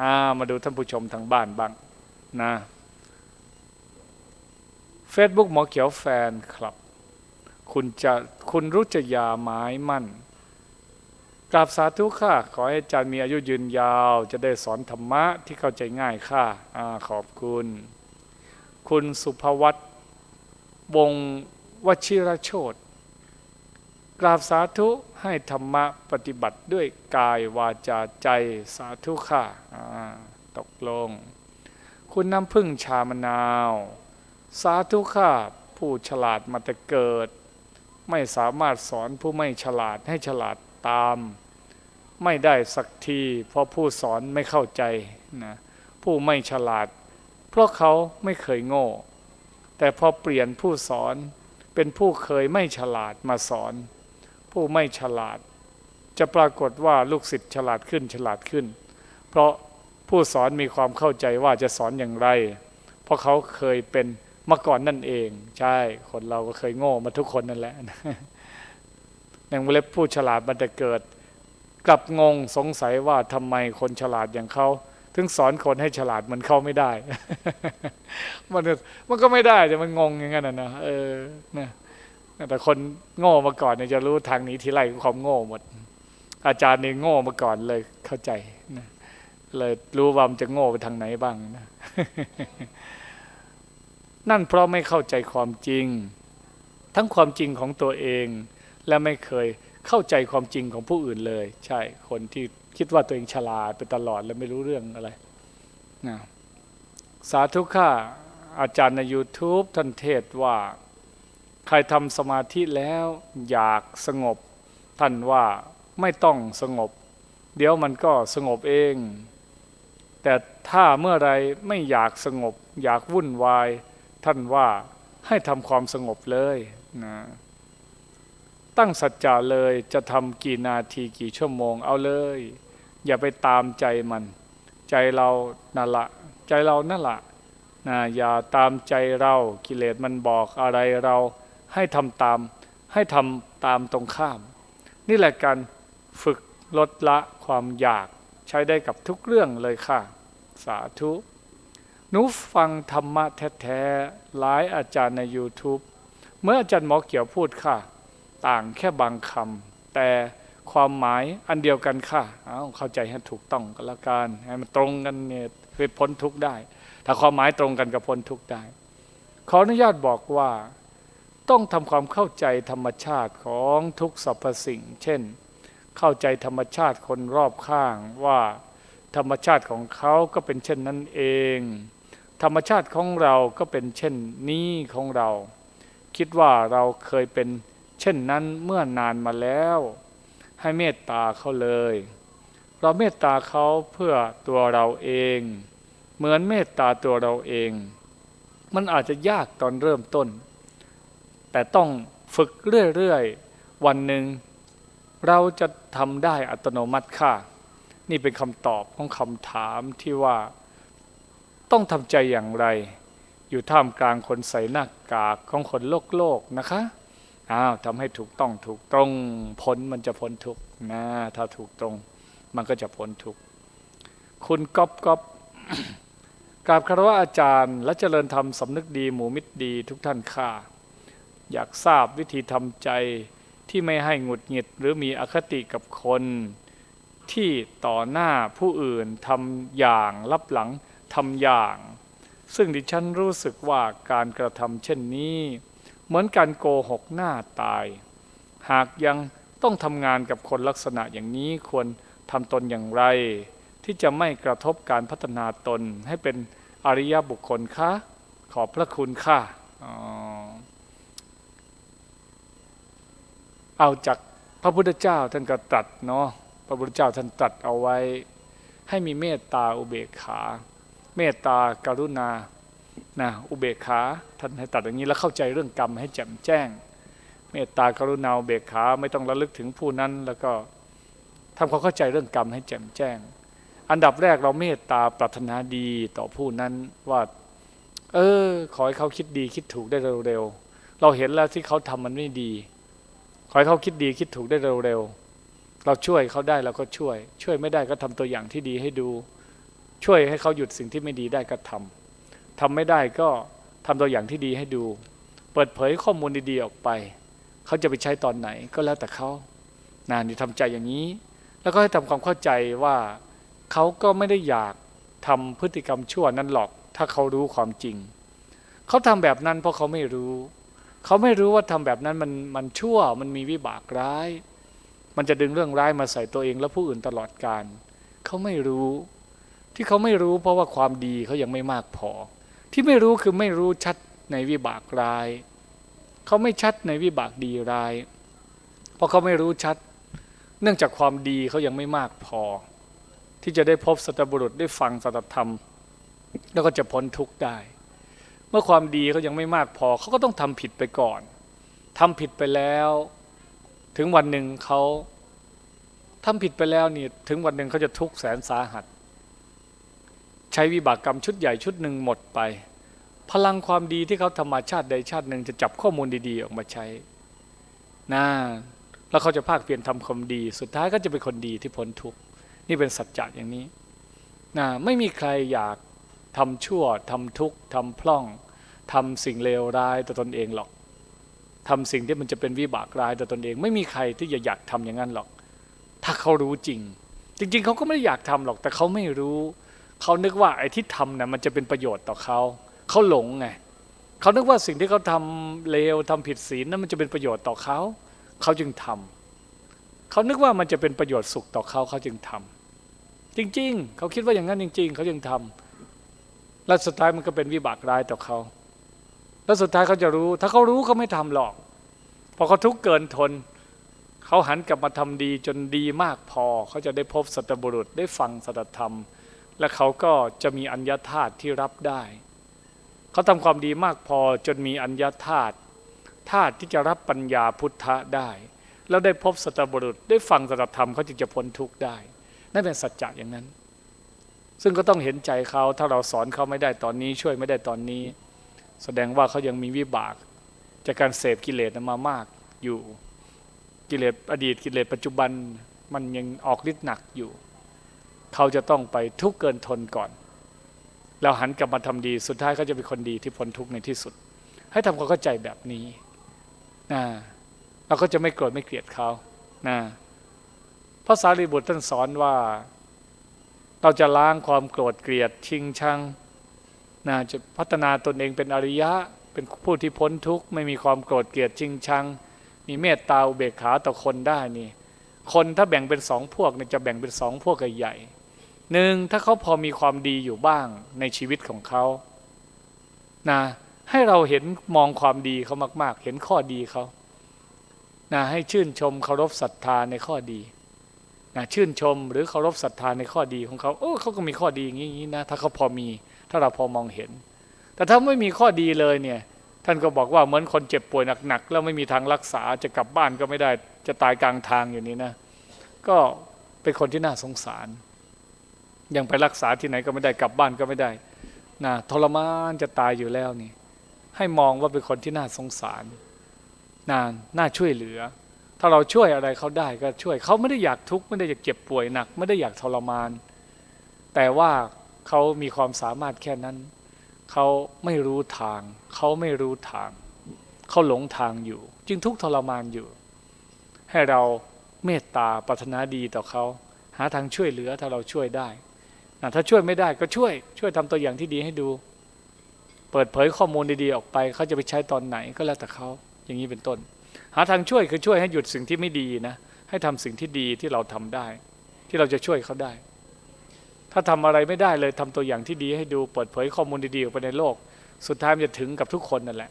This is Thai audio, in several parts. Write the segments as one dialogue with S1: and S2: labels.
S1: อ่ามาดูท่านผู้ชมทางบ้านบ้างนะ Facebook หมอเขียวแฟนคลับ คุณจะคุณรุจยาไม้มั่นกราบสาธุค่ะ ขอให้อาจารย์มีอายุยืนยาว จะได้สอนธรรมะที่เข้าใจง่ายค่ะอาขอบคุณ คุณสุภวัตวงวชิรโชต กราบสาธุให้ธรรมะปฏิบัติด้วยกายวาจาใจสาธุค่ะอ่าตกลง คุณน้ำพึ่งชามะนาว สาธุค่ะผู้ฉลาดมาแต่เกิด ไม่สามารถสอนผู้ไม่ฉลาดให้ฉลาดตาม ไม่ได้สักที เพราะผู้สอนไม่เข้าใจนะผู้ไม่ฉลาด เพราะเขาไม่เคยโง่ แต่พอเปลี่ยนผู้สอนเป็นผู้เคยไม่ฉลาดมาสอน ผู้ไม่ฉลาด จะปรากฏว่าลูกศิษย์ฉลาดขึ้นฉลาดขึ้น เพราะผู้สอนมีความเข้าใจว่าจะสอนอย่างไร เพราะเขาเคยเป็นมาก่อนนั่นเอง ใช่คนเราก็เคยโง่มาทุกคนนั่นแหละอย่างเล็บผู้ฉลาดมันจะเกิด กลับงงสงสัยว่าทำไมคนฉลาดอย่างเขาถึงสอนคนให้ฉลาดเหมือนเขาไม่ได้ มันมันก็ไม่ได้แต่มันงงอย่างนั้นนะนะเออนะ แต่คนโง่มาก่อนเนี่ยจะรู้ทางนี้ทีไรความโง่หมด อาจารย์นี่โง่มาก่อนเลยเข้าใจนะเลยรู้ว่ามันจะโง่ไปทางไหนบ้างนะนั่นเพราะไม่เข้าใจความจริง ทั้งความจริงของตัวเอง และไม่เคยเข้าใจความจริงของผู้อื่นเลย ใช่คนที่คิดว่าตัวเองฉลาดไปตลอดแล้วไม่รู้เรื่องอะไรนะสาธุค่ะอาจารย์ใน YouTube ท่านเทศว่า ใครทำสมาธิแล้วอยากสงบ ท่านว่าไม่ต้องสงบ เดี๋ยวมันก็สงบเอง แต่ถ้าเมื่อไรไม่อยากสงบ อยากวุ่นวาย ท่านว่าให้ทำความสงบเลยนะตั้งสัจจะเลยจะทำกี่นาทีกี่ชั่วโมงเอาเลย อย่าไปตามใจมัน ใจเรานั่นละใจเรานั่นละนะอย่าตามใจเรากิเลสมันบอกอะไรเรา ให้ทำตาม ให้ทำตามตรงข้าม นี่แหละการฝึกลดละความอยากใช้ได้กับทุกเรื่องเลยค่ะ สาธุหนูฟังธรรมะแท้ๆหลายอาจารย์ใน YouTube เมื่ออาจารย์หมอเกี่ยวพูดค่ะ ต่างแค่บางคำแต่ความหมายอันเดียวกันค่ะ เอาเข้าใจให้ถูกต้องก็แล้วกันให้มันตรงกันเนี่ยไปพ้นทุกได้ ถ้าความหมายตรงกันก็พ้นทุกได้ ขออนุญาตบอกว่า ต้องทำความเข้าใจธรรมชาติของทุกสรรพสิ่ง เช่น เข้าใจธรรมชาติคนรอบข้างว่าธรรมชาติของเขาก็เป็นเช่นนั้นเอง ธรรมชาติของเราก็เป็นเช่นนี้ของเรา คิดว่าเราเคยเป็นเช่นนั้นเมื่อนานมาแล้ว ให้เมตตาเขาเลย เราเมตตาเขาเพื่อตัวเราเอง เหมือนเมตตาตัวเราเอง มันอาจจะยากตอนเริ่มต้น แต่ต้องฝึกเรื่อยๆ วันหนึ่งเราจะทำได้อัตโนมัติค่ะ นี่เป็นคำตอบของคำถามที่ว่า ต้องทำใจอย่างไร อยู่ท่ามกลางคนใส่หน้ากากของคนโลกโลกนะคะอ้าวทำให้ถูกต้องถูกตรงพ้นมันจะพ้นทุกนะถ้าถูกตรง มันก็จะพ้นทุกคุณก๊อบก๊อบกราบคารวะอาจารย์ และเจริญธรรมสำนึกดีหมู่มิตรดีทุกท่านค่ะ อยากทราบวิธีทำใจที่ไม่ให้หงุดหงิดหรือมีอคติกับคน ที่ต่อหน้าผู้อื่นทำอย่างรับหลังทำอย่าง ซึ่งดิฉันรู้สึกว่าการกระทำเช่นนี้ เหมือนการโกหกหน้าตาย หากยังต้องทำงานกับคนลักษณะอย่างนี้ควรทำตนอย่างไร ที่จะไม่กระทบการพัฒนาตนให้เป็นอริยบุคคลคะขอบพระคุณค่ะอ๋อ เอาจากพระพุทธเจ้าท่านก็ตรัสเนาะพระพุทธเจ้าท่านตรัสเอาไว้ ให้มีเมตตาอุเบกขา เมตตากรุณานะอุเบกขาท่านให้ตรัสอย่างนี้แล้วเข้าใจเรื่องกรรมให้แจ่มแจ้ง เมตตากรุณาอุเบกขาไม่ต้องระลึกถึงผู้นั้น แล้วก็ทำความเข้าใจเรื่องกรรมให้แจ่มแจ้ง อันดับแรกเราเมตตาปรารถนาดีต่อผู้นั้นว่า เออ ขอให้เขาคิดดีคิดถูกได้เร็วๆเราเห็นแล้วที่เขาทำมันไม่ดี ขอให้เขาคิดดีคิดถูกได้เร็วๆ เราช่วยเขาได้เราก็ช่วย ช่วยไม่ได้ก็ทำตัวอย่างที่ดีให้ดู ช่วยให้เขาหยุดสิ่งที่ไม่ดีได้ก็ทำทำไม่ได้ก็ทำตัวอย่างที่ดีให้ดู เปิดเผยข้อมูลดีๆออกไป เขาจะไปใช้ตอนไหนก็แล้วแต่เขานานี่ทำใจอย่างนี้ แล้วก็ให้ทำความเข้าใจว่าเขาก็ไม่ได้อยากทำพฤติกรรมชั่วนั้นหรอก ถ้าเขารู้ความจริง เขาทำแบบนั้นเพราะเขาไม่รู้ เขาไม่รู้ว่าทำแบบนั้นมันมันชั่วมันมีวิบากร้าย มันจะดึงเรื่องร้ายมาใส่ตัวเองและผู้อื่นตลอดการเขาไม่รู้ ที่เขาไม่รู้เพราะว่าความดีเขายังไม่มากพอ ที่ไม่รู้คือไม่รู้ชัดในวิบากร้ายเขาไม่ชัดในวิบากดีร้าย เพราะเขาไม่รู้ชัด เนื่องจากความดีเขายังไม่มากพอ ที่จะได้พบสัตบุรุษได้ฟังสัตธรรม แล้วก็จะพ้นทุกข์ได้ เมื่อความดีเขายังไม่มากพอเขาก็ต้องทำผิดไปก่อนทำผิดไปแล้ว ถึงวันหนึ่งเขาทำผิดไปแล้วนี่ถึงวันหนึ่งเขาจะทุกข์แสนสาหัส ใช้วิบากกรรมชุดใหญ่ชุดหนึ่งหมดไป พลังความดีที่เขาทำมาชาติใดชาติหนึ่งจะจับข้อมูลดีๆออกมาใช้นะแล้วเขาจะภาคเพียรทำความดี สุดท้ายก็จะเป็นคนดีที่พ้นทุกข์นี่เป็นสัจจะอย่างนี้นะไม่มีใครอยาก ทำชั่วทำทุกข์ทำพล่องทำสิ่งเลวร้ายต่อตนเองหรอกทำสิ่งที่มันจะเป็นวิบากร้ายต่อตนเอง ไม่มีใครที่จะอยากทำอย่างนั้นหรอก ถ้าเขารู้จริง จริง ๆ เขาก็ไม่ได้อยากทำหรอก แต่เขาไม่รู้ เขานึกว่าไอ้ที่ทำนะ่ะมันจะเป็นประโยชน์ต่อเขาเขาหลงไงเขานึกว่าสิ่งที่เขาทำเลวทำผิดศีลนั้นมันจะเป็นประโยชน์ต่อเขาเขาจึงทำเขานึกว่ามันจะเป็นประโยชน์สุขต่อเขาเขาจึงทำจริง ๆ เขาคิดว่าอย่างนั้นจริง ๆ เขาจึงทำ แล้วสุดท้ายมันก็เป็นวิบากร้ายต่อเขาแล้วสุดท้ายเขาจะรู้ ถ้าเขารู้เขาไม่ทำหรอกพอเขาทุกข์เกินทนเขาหันกลับมาทำดีจนดีมากพอเขาจะได้พบสัตบุรุษได้ฟังสัตธรรม และเขาก็จะมีอัญญาธาตุที่รับได้เขาทำความดีมากพอจนมีอัญญาธาตุธาตุที่จะรับปัญญาพุทธะได้ แล้วได้พบสัตบุรุษได้ฟังสัตธรรมเขาจึงจะพ้นทุกข์ได้ นั่นเป็นสัจจะอย่างนั้น ซึ่งก็ต้องเห็นใจเขาถ้าเราสอนเขาไม่ได้ตอนนี้ ช่วยไม่ได้ตอนนี้ แสดงว่าเขายังมีวิบาก จากการเสพกิเลสมามากอยู่กิเลสอดีตกิเลสปัจจุบันมันยังออกฤทธิ์หนักอยู่ เขาจะต้องไปทุกข์เกินทนก่อน แล้วหันกลับมาทำดีสุดท้ายเขาจะเป็นคนดีที่พ้นทุกข์ในที่สุด ให้ทำความเข้าใจแบบนี้นะเราก็จะไม่โกรธไม่เกลียดเขานะพระสารีบุตรท่านสอนว่า เราจะล้างความโกรธเกลียดชิงชังนะจะพัฒนาตนเองเป็นอริยะ เป็นผู้ที่พ้นทุกข์ไม่มีความโกรธเกลียดชิงชัง มีเมตตาอุเบกขาต่อคนได้นี่คนถ้าแบ่งเป็นสองพวกเนี่ยจะแบ่งเป็นสองพวกใหญ่หนึ่งถ้าเขาพอมีความดีอยู่บ้างในชีวิตของเขานะให้เราเห็นมองความดีเขามาก ๆ เห็นข้อดีเขานะให้ชื่นชมเคารพศรัทธาในข้อดี นะชื่นชมหรือเคารพศรัทธาในข้อดีของเขาโอ้เขาก็มีข้อดีอย่างนี้นะถ้าเขาพอมี ถ้าเราพอมองเห็น แต่ถ้าไม่มีข้อดีเลยเนี่ยท่านก็บอกว่าเหมือนคนเจ็บป่วยหนักๆแล้วไม่มีทางรักษาจะกลับบ้านก็ไม่ได้จะตายกลางทางอยู่นี้นะ ก็เป็นคนที่น่าสงสาร ยังไปรักษาที่ไหนก็ไม่ได้กลับบ้านก็ไม่ได้นะทรมานจะตายอยู่แล้วนี่ให้มองว่าเป็นคนที่น่าสงสารนานน่าช่วยเหลือ ถ้าเราช่วยอะไรเขาได้ก็ช่วยเขาไม่ได้อยากทุกข์ไม่ได้อยากเจ็บป่วยหนัก ไม่ได้อยากทรมาน แต่ว่าเขามีความสามารถแค่นั้น เขาไม่รู้ทาง เขาไม่รู้ทาง เขาหลงทางอยู่ จึงทุกข์ทรมานอยู่ ให้เราเมตตาปรารถนาดีต่อเขาหาทางช่วยเหลือถ้าเราช่วยได้นะถ้าช่วยไม่ได้ก็ช่วย ช่วยทำตัวอย่างที่ดีให้ดู เปิดเผยข้อมูลดีๆออกไปเขาจะไปใช้ตอนไหนก็แล้วแต่เขาอย่างนี้เป็นต้นาทางช่วยคือช่วยให้หยุดสิ่งที่ไม่ดีนะ ให้ทำสิ่งที่ดีที่เราทำได้ ที่เราจะช่วยเขาได้ ถ้าทำอะไรไม่ได้เลยทำตัวอย่างที่ดีให้ดูเปิดเผยข้อมูลดีๆออกไปในโลก สุดท้ายมันจะถึงกับทุกคนนั่นแหละ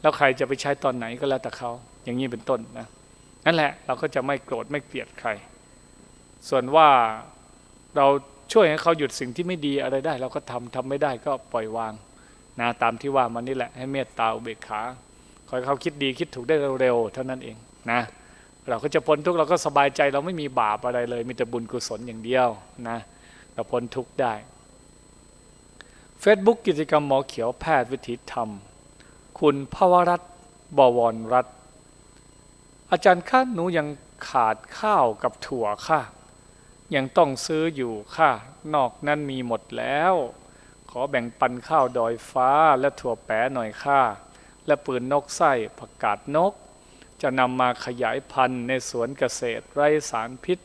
S1: แล้วใครจะไปใช้ตอนไหนก็แล้วแต่เขาอย่างนี้เป็นต้นนะนั่นแหละเราก็จะไม่โกรธไม่เกลียดใคร ส่วนว่าเราช่วยให้เขาหยุดสิ่งที่ไม่ดีอะไรได้ เราก็ทำทำไม่ได้ก็ปล่อยวางนะตามที่ว่ามันนี่แหละให้เมตตาอุเบกขา คอยเขาคิดดีคิดถูกได้เร็วๆเท่านั้นเองนะเราก็จะพ้นทุกข์เราก็สบายใจเราไม่มีบาปอะไรเลย มีแต่บุญกุศลอย่างเดียวนะเราพ้นทุกข์ได้ Facebook กิจกรรมหมอเขียวแพทย์วิถีธรรม คุณภวรัตน์บวรรัตน์อาจารย์ข้าหนูยังขาดข้าวกับถั่วค่ะ ยังต้องซื้ออยู่ค่ะ นอกนั้นมีหมดแล้ว ขอแบ่งปันข้าวดอยฟ้าและถั่วแปะหน่อยค่ะ และปืนนกไส้ผักกาดนก จะนำมาขยายพันธุ์ในสวนเกษตรไร้สารพิษ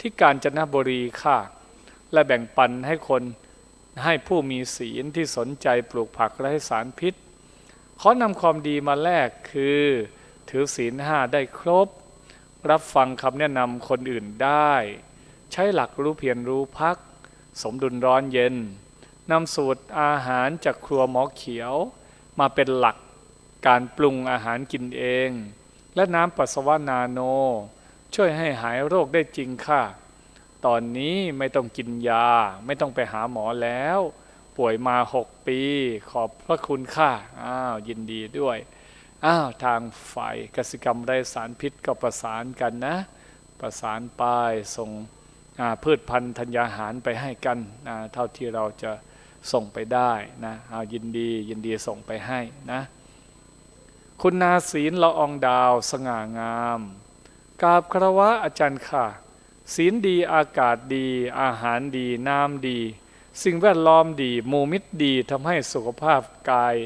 S1: ที่กาญจนบุรีค่ะ และแบ่งปันให้คนให้ผู้มีศีลที่สนใจปลูกผักไร้สารพิษ ขอนำความดีมาแลกคือ ถือศีลห้าได้ครบ รับฟังคำแนะนำคนอื่นได้ ใช้หลักรู้เพียรรู้พัก สมดุลร้อนเย็นนำสูตรอาหารจากครัวหมอเขียว มาเป็นหลัก การปรุงอาหารกินเอง และน้ำปัสสาวะนาโน ช่วยให้หายโรคได้จริงค่ะ ตอนนี้ไม่ต้องกินยา ไม่ต้องไปหาหมอแล้ว ป่วยมาหกปี ขอบพระคุณค่ะ อ้าวยินดีด้วย อ้าวทางฝ่ายกสิกรรมไร้สารพิษก็ประสานกันนะ ประสานป้ายส่งพืชพันธุ์ธัญญาหารไปให้กันเท่าที่เราจะส่งไปได้นะเอายินดียินดีส่งไปให้นะ คุณนาศีลละอองดาว สง่างามกราบคารวะอาจารย์ค่ะ ศีลดีอากาศดี อาหารดี น้ำดี สิ่งแวดล้อมดีหมูมิตรดีทำให้สุขภาพกาย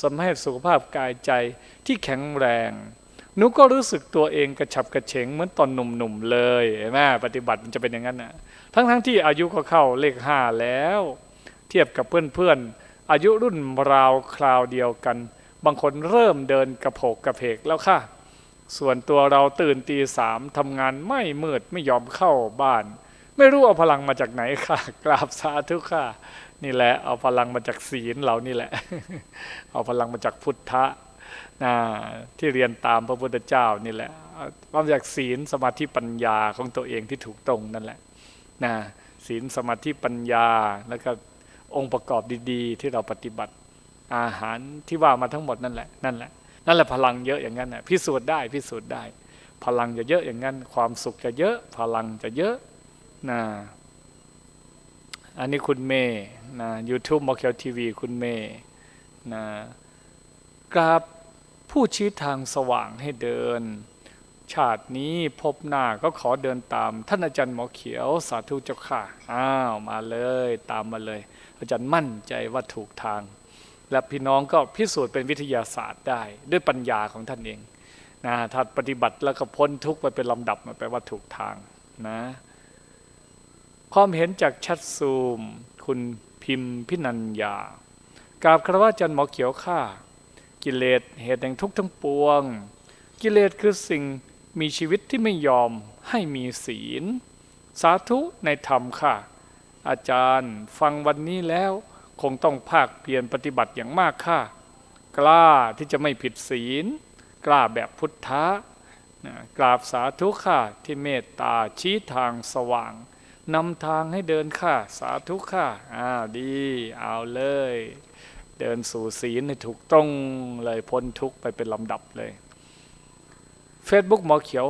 S1: ทำให้สุขภาพกายใจที่แข็งแรงหนูก็รู้สึกตัวเองกระฉับกระเฉงเหมือนตอนหนุ่มๆเลยเห็นไหมปฏิบัติมันจะเป็นอย่างนั้นนะทั้งๆที่อายุก็เข้าเลขห้าแล้ว เทียบกับเพื่อนๆอายุรุ่นราวคราวเดียวกัน บางคนเริ่มเดินกระโผกกระเพกแล้วค่ะ ส่วนตัวเราตื่นตีสามทำงานไม่มืดไม่ยอมเข้าบ้าน ไม่รู้เอาพลังมาจากไหนค่ะ กราบสาธุค่ะ นี่แหละ เอาพลังมาจากศีลเรานี่แหละ เอาพลังมาจากพุทธะนะที่เรียนตามพระพุทธเจ้านี่แหละมาจากศีลสมาธิปัญญาของตัวเองที่ถูกตรงนั่นแหละนะศีลสมาธิปัญญาแล้วก็องค์ประกอบดี ๆ ที่เราปฏิบัติ อาหารที่ว่ามาทั้งหมดนั่นแหละนั่นแหละนั่นแหละพลังเยอะอย่างนั้นนะพิสูจน์ได้พิสูจน์ได้ พลังจะเยอะอย่างนั้น ความสุขจะเยอะ พลังจะเยอะนะอันนี้คุณเมย์นะยูทูบมอคเคลทีวีคุณเมย์นะกราบผู้ชี้ทางสว่างให้เดิน ชาตินี้พบหน้าก็ขอเดินตาม ท่านอาจารย์หมอเขียวสาธุเจ้าค่ะอ้าวมาเลย ตามมาเลย อาจารย์มั่นใจว่าถูกทาง และพี่น้องก็พิสูจน์เป็นวิทยาศาสตร์ได้ ด้วยปัญญาของท่านเองนะถ้าปฏิบัติแล้วก็พ้นทุกข์ไปเป็นลำดับมันแปลว่าถูกทางนะความเห็นจากชัดซูม คุณพิมพินัญญากราบครวะอาจารย์หมอเขียวข้ากิเลสเหตุแห่งทุกข์ทั้งปวง กิเลสคือสิ่งมีชีวิตที่ไม่ยอมให้มีศีล สาธุในธรรมค่ะ อาจารย์ฟังวันนี้แล้ว คงต้องภาคเปลี่ยนปฏิบัติอย่างมากค่ะ กล้าที่จะไม่ผิดศีล กล้าแบบพุทธะนะกราบสาธุค่ะที่เมตตาชี้ทางสว่างนำทางให้เดินค่ะสาธุค่ะอ้าวดี เอาเลย เดินสู่ศีลให้ถูกต้องเลยพ้นทุกไปเป็นลำดับเลย Facebook หมอเขียว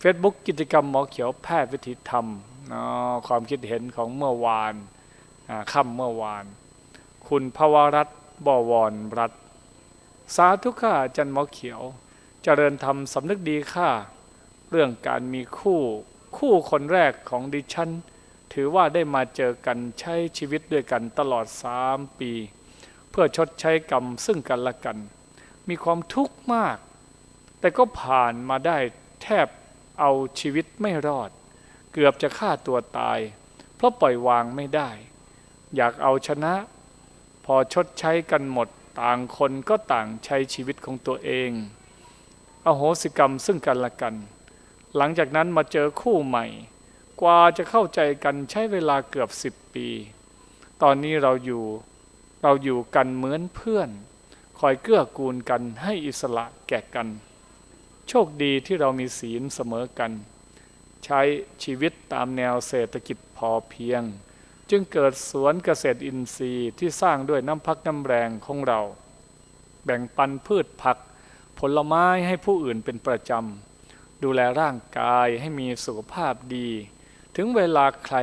S1: เฟซบุ๊กกิจกรรมหมอเขียวแพทย์วิถีธรรมความคิดเห็นของเมื่อวาน ค่ำเมื่อวาน คุณภวรัตบวรรัตสาธุค่ะอาจันหมอเขียวเจริญธรรมสำนึกดีค่ะ เรื่องการมีคู่ คู่คนแรกของดิฉัน ถือว่าได้มาเจอกันใช้ชีวิตด้วยกันตลอดสามปี เพื่อชดใช้กรรมซึ่งกันและกัน มีความทุกข์มาก แต่ก็ผ่านมาได้แทบเอาชีวิตไม่รอด เกือบจะฆ่าตัวตาย เพราะปล่อยวางไม่ได้ อยากเอาชนะ พอชดใช้กันหมดต่างคนก็ต่างใช้ชีวิตของตัวเอง อโหสิกรรมซึ่งกันและกัน หลังจากนั้นมาเจอคู่ใหม่ กว่าจะเข้าใจกันใช้เวลาเกือบสิบปี ตอนนี้เราอยู่เราอยู่กันเหมือนเพื่อน คอยเกื้อกูลกันให้อิสระแก่กัน โชคดีที่เรามีศีลเสมอกัน ใช้ชีวิตตามแนวเศรษฐกิจพอเพียง จึงเกิดสวนเกษตรอินทรีย์ที่สร้างด้วยน้ำพักน้ำแรงของเรา แบ่งปันพืชผัก ผลไม้ให้ผู้อื่นเป็นประจำ ดูแลร่างกายให้มีสุขภาพดี ถึงเวลาใคร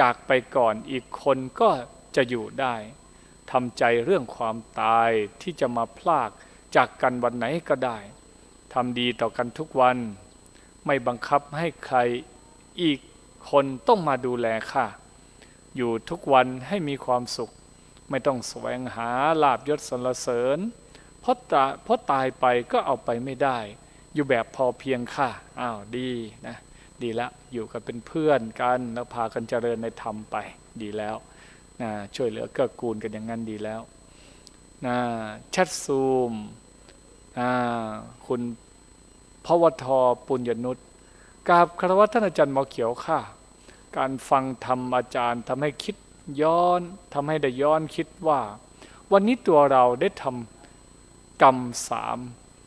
S1: จากไปก่อนอีกคนก็จะอยู่ได้ทำใจเรื่องความตายที่จะมาพลากจากกันวันไหนก็ได้ทำดีต่อกันทุกวัน ไม่บังคับให้ใครอีกคนต้องมาดูแลค่ะ อยู่ทุกวันให้มีความสุข ไม่ต้องแสวงหาลาบยศสรรเสริญเพราะตาเพราะตายไปก็เอาไปไม่ได้ อยู่แบบพอเพียงค่ะอ้าวดีนะดีแล้วอยู่กันเป็นเพื่อนกัน แล้วพากันเจริญในธรรมไปดีแล้วนะช่วยเหลือเกื้อกูลกันอย่างนั้นดีแล้วนะแชทซูมนะคุณพวทปุญญนุษย์กราบคารวะท่านอาจารย์หมอเขียวค่ะ การฟังธรรมอาจารย์ทำให้คิดย้อนทำให้ได้ย้อนคิดว่า วันนี้ตัวเราได้ทำกรรมสาม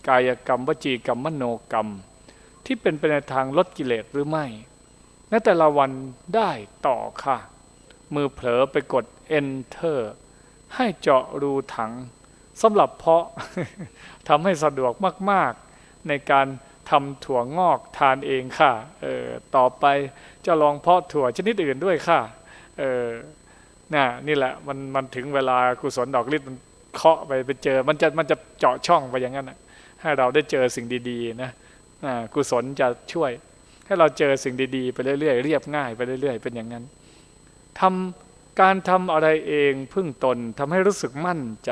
S1: กายกรรมวจีกรรมมโนกรรม ที่เป็นไปในทางลดกิเลสหรือไม่ในแต่ละวันได้ต่อค่ะ มือเผลอไปกด enter ให้เจาะรูถังสำหรับเพาะทำให้สะดวกมาก ๆ ในการ ทำถั่วงอกทานเองค่ะเออต่อไปจะลองเพาะถั่วชนิดอื่นด้วยค่ะเออน่ะนี่แหละมันมันถึงเวลากุศลดอกฤทธิ์มันเคาะไปไปเจอ มันจะมันจะเจาะช่องไปอย่างนั้นนะให้เราได้เจอสิ่งดีๆนะกุศลจะช่วย ให้เราเจอสิ่งดีๆไปเรื่อยๆเรียบง่ายไปเรื่อยๆ เป็นอย่างนั้นทำการทำอะไรเองพึ่งตนทำให้รู้สึกมั่นใจ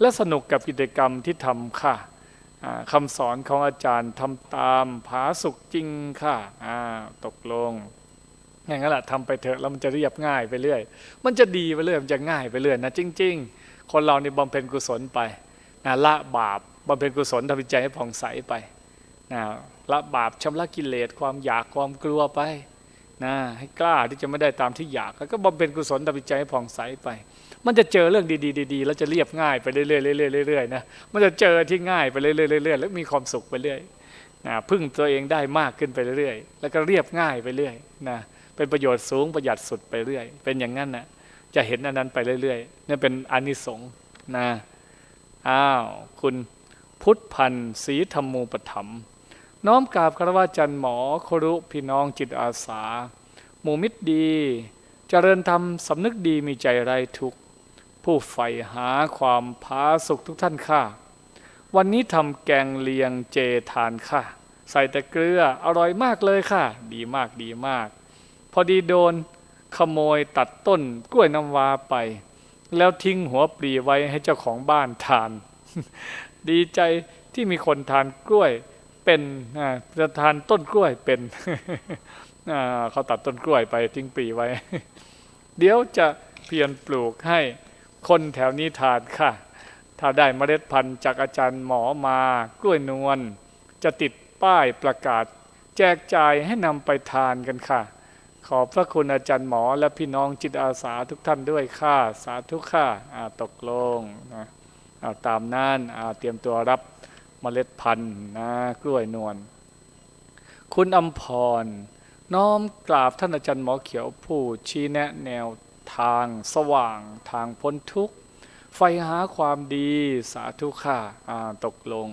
S1: และสนุกกับกิจกรรมที่ทำค่ะ คำสอนของอาจารย์ทำตามผาสุกจริงค่ะอ่าตกลงอย่างนั้นแหละทำไปเถอะแล้วมันจะเรียบง่ายไปเรื่อย มันจะดีไปเรื่อยมันจะง่ายไปเรื่อยนะจริง ๆ คนเรานี่บำเพ็ญกุศลไปนะละบาปบำเพ็ญกุศลทำใจให้ผ่องใสไปนะละบาปชำระกิเลสความอยากความกลัวไปนะให้กล้าที่จะไม่ได้ตามที่อยากแล้วก็บำเพ็ญกุศลทำใจให้ผ่องใสไป มันจะเจอเรื่องดีๆๆแล้วจะเรียบง่ายไปเรื่อยๆเรื่อยๆเรื่อยๆนะมันจะเจอที่ง่ายไปเรื่อยๆเรื่อยๆแล้วมีความสุขไปเรื่อยนะพึ่งตัวเองได้มากขึ้นไปเรื่อยๆแล้วก็เรียบง่ายไปเรื่อยนะเป็นประโยชน์สูงประหยัดสุดไปเรื่อย เป็นอย่างนั้นนะจะเห็นอันนั้นไปเรื่อยๆนี่เป็นอนิสงส์นะอ้าวคุณพุทธพันธ์ศรีธรรมูปถัมน้อมกราบคารวะจันหมอครุพี่น้องจิตอาสา หมู่มิตรดีเจริญธรรมสำนึกดีมีใจไรทุกข์ ผู้ใฝ่หาความผาสุขทุกท่านค่ะ วันนี้ทำแกงเลียงเจทานค่ะ ใส่แต่เกลืออร่อยมากเลยค่ะ ดีมากดีมาก พอดีโดนขโมยตัดต้นกล้วยน้ำว้าไป แล้วทิ้งหัวปลีไว้ให้เจ้าของบ้านทาน ดีใจที่มีคนทานกล้วยเป็นอ่าจะทานต้นกล้วยเป็นอ่าเขาตัดต้นกล้วยไปทิ้งปลีไว้ เดี๋ยวจะเพียรปลูกให้ คนแถวนี้ทานค่ะ ถ้าได้เมล็ดพันธุ์จากอาจารย์หมอมากล้วยนวลจะติดป้ายประกาศ แจกจ่ายให้นำไปทานกันค่ะ ขอบพระคุณอาจารย์หมอและพี่น้องจิตอาสาทุกท่านด้วยค่ะ สาธุค่ะอาตกลงนะอาตามนั้นอาเตรียมตัวรับเมล็ดพันธุ์นะกล้วยนวลคุณอมพร น้อมกราบท่านอาจารย์หมอเขียวผู้ชี้แนะแนว ทางสว่างทางพ้นทุกข์ไฟหาความดีสาธุค่ะอ่าตกลง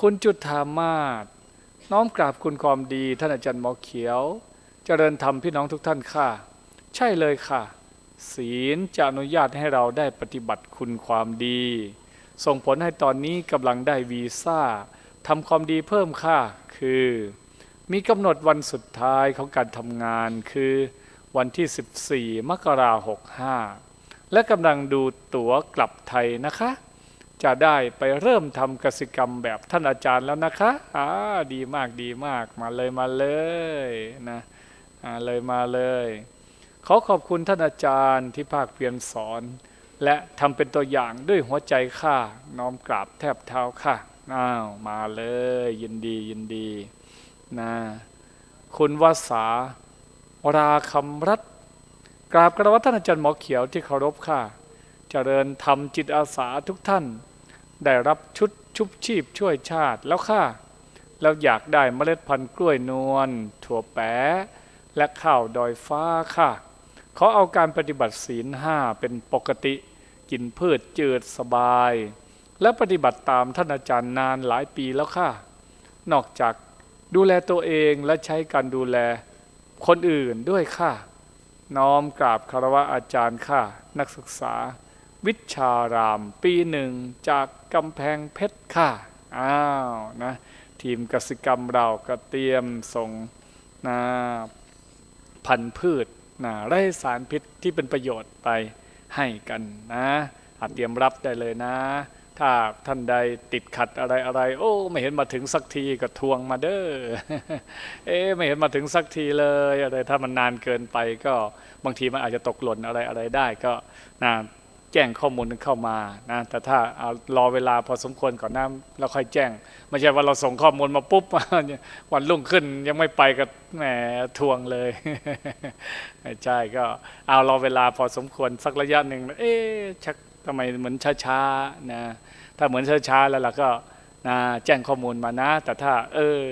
S1: คุณจุดธามาศน้อมกราบคุณความดี ท่านอาจารย์หมอเขียวเจริญธรรมพี่น้องทุกท่านค่ะ ใช่เลยค่ะ ศีลจะอนุญาตให้เราได้ปฏิบัติคุณความดี ส่งผลให้ตอนนี้กำลังได้วีซ่าทำความดีเพิ่มค่ะ คือ มีกำหนดวันสุดท้ายของการทำงานคือ วันที่ 14 มกราคม65และกำลังดูตั๋วกลับไทยนะคะ จะได้ไปเริ่มทำกสิกรรมแบบท่านอาจารย์แล้วนะคะอ่าดีมากดีมากมาเลยมาเลยนะอ่าเลยมาเลย ขอขอบคุณท่านอาจารย์ที่ภาคเพียรสอน และทำเป็นตัวอย่างด้วยหัวใจข้าน้อมกราบแทบเท้าค่ะอ้าวมาเลย ยินดียินดีนะคุณวาสา ราคำรัตกราบกระวัตท่านอาจารย์หมอเขียวที่เคารพค่ะเจริญธรรมจิตอาสาทุกท่าน ได้รับชุดชุบชีพช่วยชาติแล้วค่ะแล้วอยากได้เมล็ดพันธุ์กล้วยนวลถั่วแปะและข้าวดอยฟ้าค่ะขอเอาการปฏิบัติศีลห้าเป็นปกติ กินพืชจืดสบาย และปฏิบัติตามท่านอาจารย์นานหลายปีแล้วค่ะ นอกจากดูแลตัวเองและใช้การดูแล คนอื่นด้วยค่ะ น้อมกราบคารวะอาจารย์ค่ะ นักศึกษา วิชารามปีหนึ่งจากกำแพงเพชรค่ะ อ้าวนะทีมกสิกรรมเราก็เตรียมส่งนะพันธุ์พืชนะไร้สารพิษที่เป็นประโยชน์ไปให้กันนะเตรียมรับได้เลยนะ ถ้าท่านใดติดขัดอะไรอะไร โอ้ ไม่เห็นมาถึงสักทีก็ทวงมาเด้อเอ๊ไม่เห็นมาถึงสักทีเลยอะไรถ้ามันนานเกินไปก็บางทีมันอาจจะตกหล่นอะไรอะไรได้ก็นะแจ้งข้อมูลเข้ามานะแต่ถ้าเอารอเวลาพอสมควรก่อนน้าแล้วค่อยแจ้ง ไม่ใช่ว่าเราส่งข้อมูลมาปุ๊บวันรุ่งขึ้นยังไม่ไปก็แหมทวงเลยไม่ใช่ก็เอารอเวลาพอสมควรสักระยะหนึ่งเอ๊ชัก ทำไมเหมือนช้าๆนะถ้าเหมือนช้าๆแล้วล่ะก็นะแจ้งข้อมูลมานะ แต่ถ้าเออ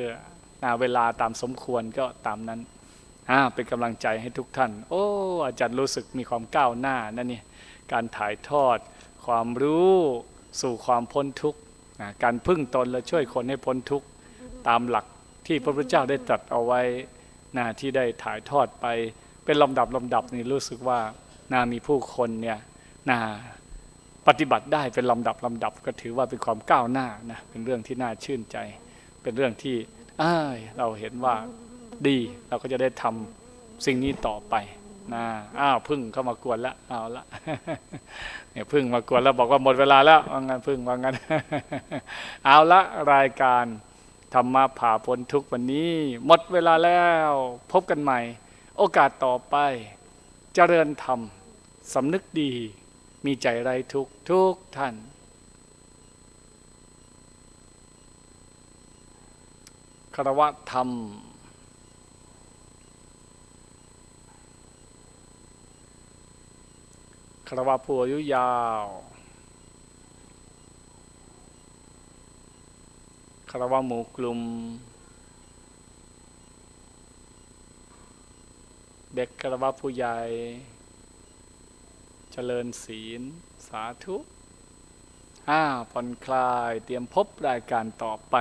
S1: นะเวลาตามสมควรก็ตามนั้นอ่าเป็นกำลังใจให้ทุกท่าน โอ้อาจารย์รู้สึกมีความก้าวหน้านั่นนี่การถ่ายทอด ความรู้สู่ความพ้นทุกข์นะการพึ่งตนและช่วยคนให้พ้นทุกข์ตามหลักที่พระพุทธเจ้าได้ตรัสเอาไว้นะที่ได้ถ่ายทอดไปเป็นลำดับลำดับนี่รู้สึกว่านามีผู้คนเนี่ยนา ปฏิบัติได้เป็นลำดับลำดับก็ถือว่าเป็นความก้าวหน้านะเป็นเรื่องที่น่าชื่นใจ เป็นเรื่องที่อ้ายเราเห็นว่าดีเราก็จะได้ทำสิ่งนี้ต่อไปนะอ้าวพึ่งเข้ามากวนละเอาละเนี่ยพึ่งมากวนแล้วบอกว่าหมดเวลาแล้วว่างั้นพึ่งว่างั้นเอาละรายการธรรมะผ่าพ้นทุกข์วันนี้ หมดเวลาแล้วพบกันใหม่ โอกาสต่อไป เจริญธรรมสำนึกดี มีใจไรทุกทุกท่าน คารวะธรรม คารวะผู้อายุยาวคารวะหมู่กลุ่มเด็กคารวะผู้ใหญ่ เจริญศีล สาธุอ่าผ่อนคลายเตรียมพบรายการต่อไป